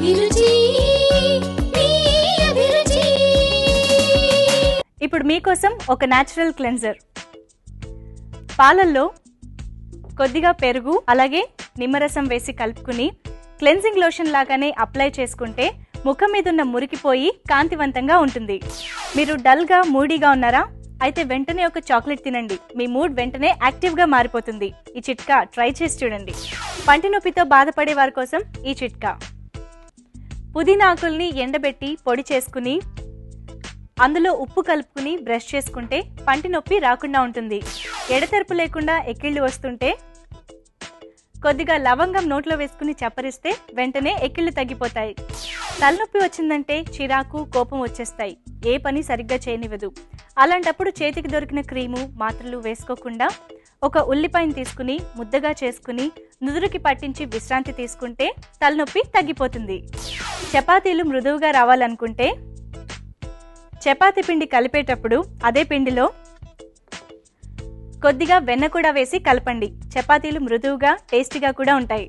అభిరుచి అభిరుచి. ఇప్పుడు మీకోసం ఒక న్యాచురల్ క్లెన్జర్ పాలల్లో కొద్దిగా పెరుగు అలాగే నిమ్మరసం వేసి కలుపుకుని క్లెన్జింగ్ లోషన్ లాగానే అప్లై చేసుకుంటే ముఖం మీదున్న మురికిపోయి కాంతివంతంగా ఉంటుంది. మీరు డల్గా మూడీగా ఉన్నారా? అయితే వెంటనే ఒక చాక్లెట్ తినండి. మీ మూడ్ వెంటనే యాక్టివ్గా మారిపోతుంది. ఈ చిట్కా ట్రై చేసి చూడండి. పంటి నొప్పితో బాధపడే వారి కోసం ఈ చిట్కా. పుదీనాకుల్ని ఎండబెట్టి పొడి చేసుకుని అందులో ఉప్పు కలుపుకుని బ్రష్ చేసుకుంటే పంటి నొప్పి రాకుండా ఉంటుంది. ఎడతెరపు లేకుండా ఎక్కిళ్ళు వస్తుంటే కొద్దిగా లవంగం నోట్లో వేసుకుని చప్పరిస్తే వెంటనే ఎక్కిళ్ళు తగ్గిపోతాయి. తలనొప్పి వచ్చిందంటే చిరాకు కోపం వచ్చేస్తాయి. ఏ పని సరిగ్గా చేయనివ్వదు. అలాంటప్పుడు చేతికి దొరికిన క్రీము మాత్రలు వేసుకోకుండా ఒక ఉల్లిపాయను తీసుకుని ముద్దగా చేసుకుని నుదురుకి పట్టించి విశ్రాంతి తీసుకుంటే తలనొప్పి తగ్గిపోతుంది. చపాతీలు మృదువుగా రావాలనుకుంటే చపాతీ పిండి కలిపేటప్పుడు అదే పిండిలో కొద్దిగా వెన్న కూడా వేసి కలపండి. చపాతీలు మృదువుగా టేస్టీగా కూడా ఉంటాయి.